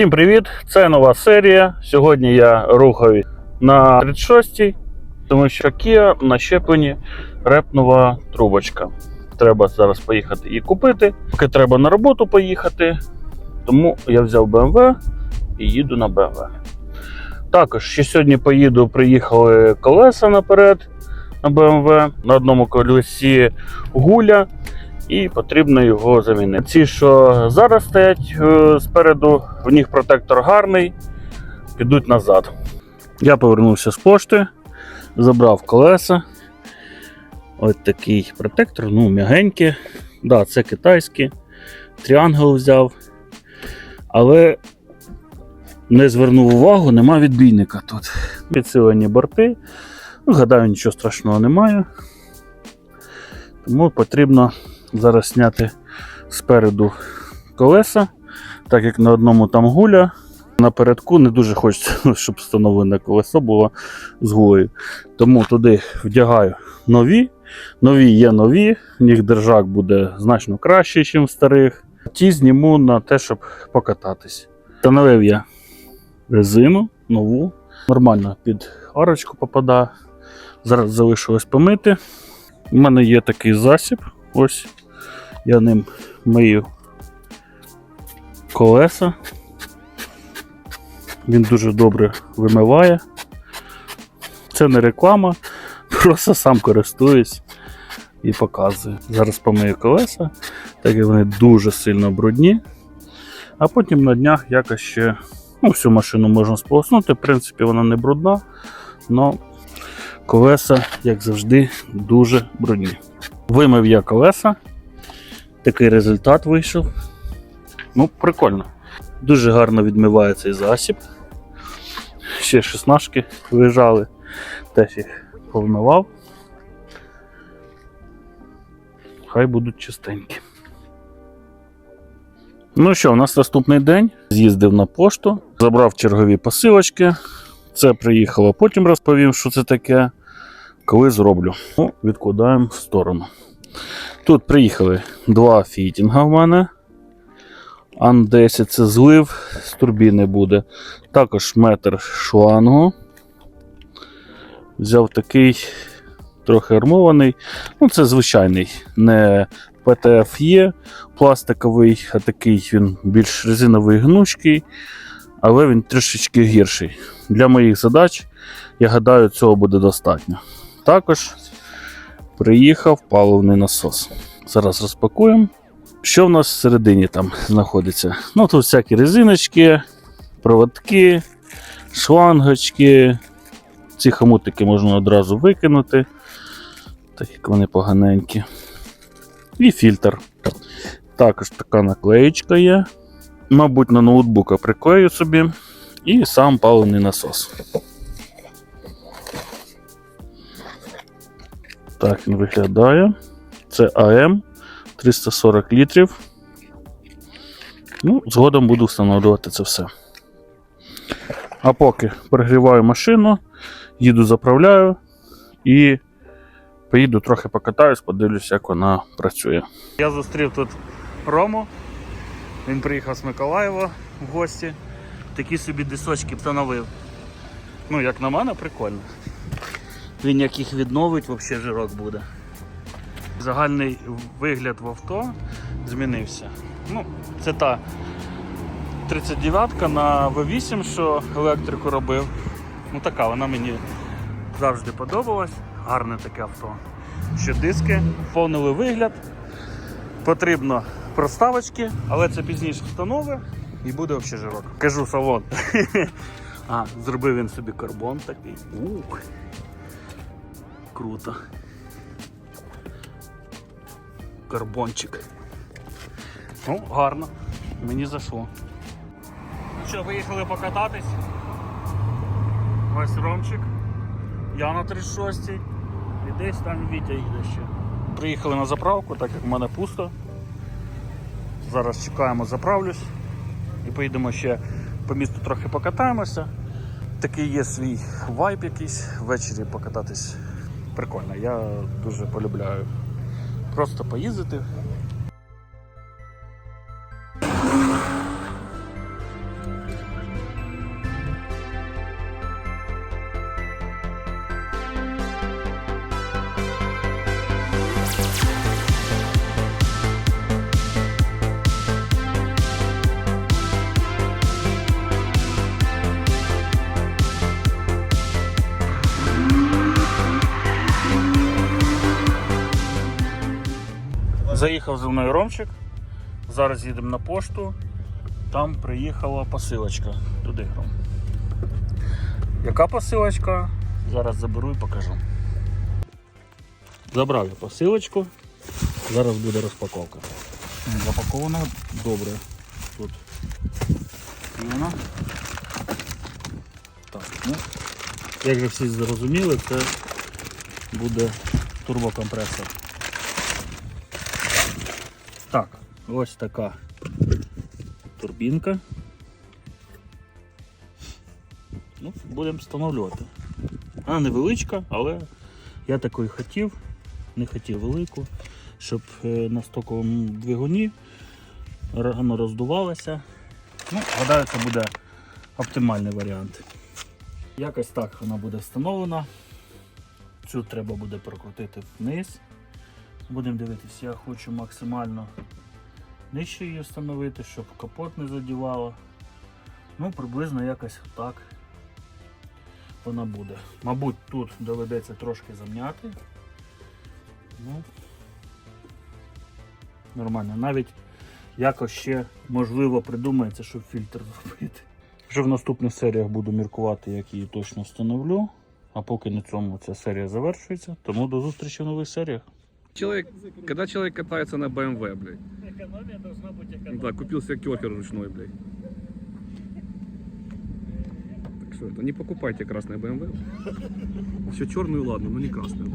Всім привіт! Це нова серія. Сьогодні я рухаю на 36-й, тому що Kia на щепленні репнова трубочка. Треба зараз поїхати і купити. Поки треба на роботу поїхати. Тому я взяв BMW і їду на BMW. Також ще сьогодні поїду, приїхали колеса наперед на BMW. На одному колесі гуля і потрібно його замінити. Ці, що зараз стоять е, спереду, в них протектор гарний, підуть назад. Я повернувся з пошти, забрав колеса. Ось такий протектор, ну, м'ягенький. Да, це китайський. Тріангл взяв. Але не звернув увагу, нема відбійника тут. Підсилені борти. Ну, гадаю, нічого страшного немає. Тому потрібно зараз зняти спереду колеса, так як на одному там гуля. Напередку не дуже хочеться, щоб встановлене колесо було з гулею. Тому туди вдягаю нові. Нові є нові, в них держак буде значно кращий, ніж в старих. Ті зніму на те, щоб покататись. Встановив я резину нову, нормально під арочку попадає. Зараз залишилось помити. У мене є такий засіб. Ось я ним мию колеса. Він дуже добре вимиває. Це не реклама, просто сам користуюсь і показую. Зараз помию колеса, так як вони дуже сильно брудні. А потім на днях якось ще ну, всю машину можна сполоснути. В принципі, вона не брудна, але колеса, як завжди, дуже брудні. Вимив я колеса. Такий результат вийшов. Ну, прикольно. Дуже гарно відмиває цей засіб. Ще шістнашки лежали, теж їх повмивав. Хай будуть чистенькі. Ну що, у нас наступний день. З'їздив на пошту, забрав чергові посилочки. Це приїхало, потім розповім, що це таке. Коли зроблю. Ну, відкладаємо в сторону. Тут приїхали два фітінга в мене. Ан-10 це злив, з турбіни буде. Також метр шлангу. Взяв такий трохи армований. Ну, це звичайний, не PTFE пластиковий, а такий він більш резиновий гнучкий, але він трішечки гірший. Для моїх задач, я гадаю, цього буде достатньо. Також приїхав паливний насос. Зараз розпакуємо. Що в нас всередині там знаходиться? Ну, тут всякі резиночки, проводки, шлангочки. Ці хомутики можна одразу викинути, так як вони поганенькі. І фільтр. Також така наклеєчка є. Мабуть, на ноутбука приклею собі. І сам паливний насос. Так він виглядає. Це АМ 340 літрів. Ну, згодом буду встановлювати це все. А поки перегріваю машину, їду заправляю і поїду трохи покатаюсь, подивлюсь, як вона працює. Я зустрів тут Рому. Він приїхав з Миколаєва в гості. Такі собі дисочки встановив. Ну, як на мене, прикольно. Він як їх відновить, взагалі жирок буде. Загальний вигляд в авто змінився. Ну, Це та 39-ка на V8, що електрику робив. Ну така вона мені завжди подобалась. Гарне таке авто. Що диски, повнили вигляд. Потрібно проставочки, але це пізніше встанови і буде взагалі жирок. Кажу салон. А, зробив він собі карбон такий. Ух. Круто. Карбончик. Ну, гарно. Мені зайшло. Ну що, виїхали покататись. Ось Ромчик. Я на 36 і десь там Вітя їде ще. Приїхали на заправку, так як в мене пусто. Зараз чекаємо, заправлюсь і поїдемо ще по місту трохи покатаємося. Такий є свій вайб якийсь, ввечері покататись прикольно. Я дуже полюбляю. Просто поїздити. Заїхав зі мною Ромчик. Зараз їдемо на пошту. Там приїхала посилочка. Туди Ром. Яка посилочка? Зараз заберу і покажу. Забрав я посилочку. Зараз буде розпаковка. Запаковано добре. Тут. І вона. Так, ну, як же всі зрозуміли, це буде турбокомпресор. Так, ось така турбінка. Ну, будемо встановлювати. Вона невеличка, але я такої хотів, не хотів велику, щоб е, на стоковому двигуні воно роздувалося. Ну, гадаю, це буде оптимальний варіант. Якось так вона буде встановлена. Цю треба буде прокрутити вниз. Будемо дивитися, я хочу максимально нижче її встановити, щоб капот не задівало. Ну, приблизно якось так вона буде. Мабуть, тут доведеться трошки зам'яти. Ну, нормально. Навіть якось ще можливо придумається, щоб фільтр зробити. Вже в наступних серіях буду міркувати, як її точно встановлю. А поки на цьому ця серія завершується. Тому до зустрічі в нових серіях. Человек, когда человек катается на BMW, блядь, Економія должна бути да, купил себе керхер ручной, блядь. Так что это, не покупайте красное BMW. Еще черную, ладно, но не красную.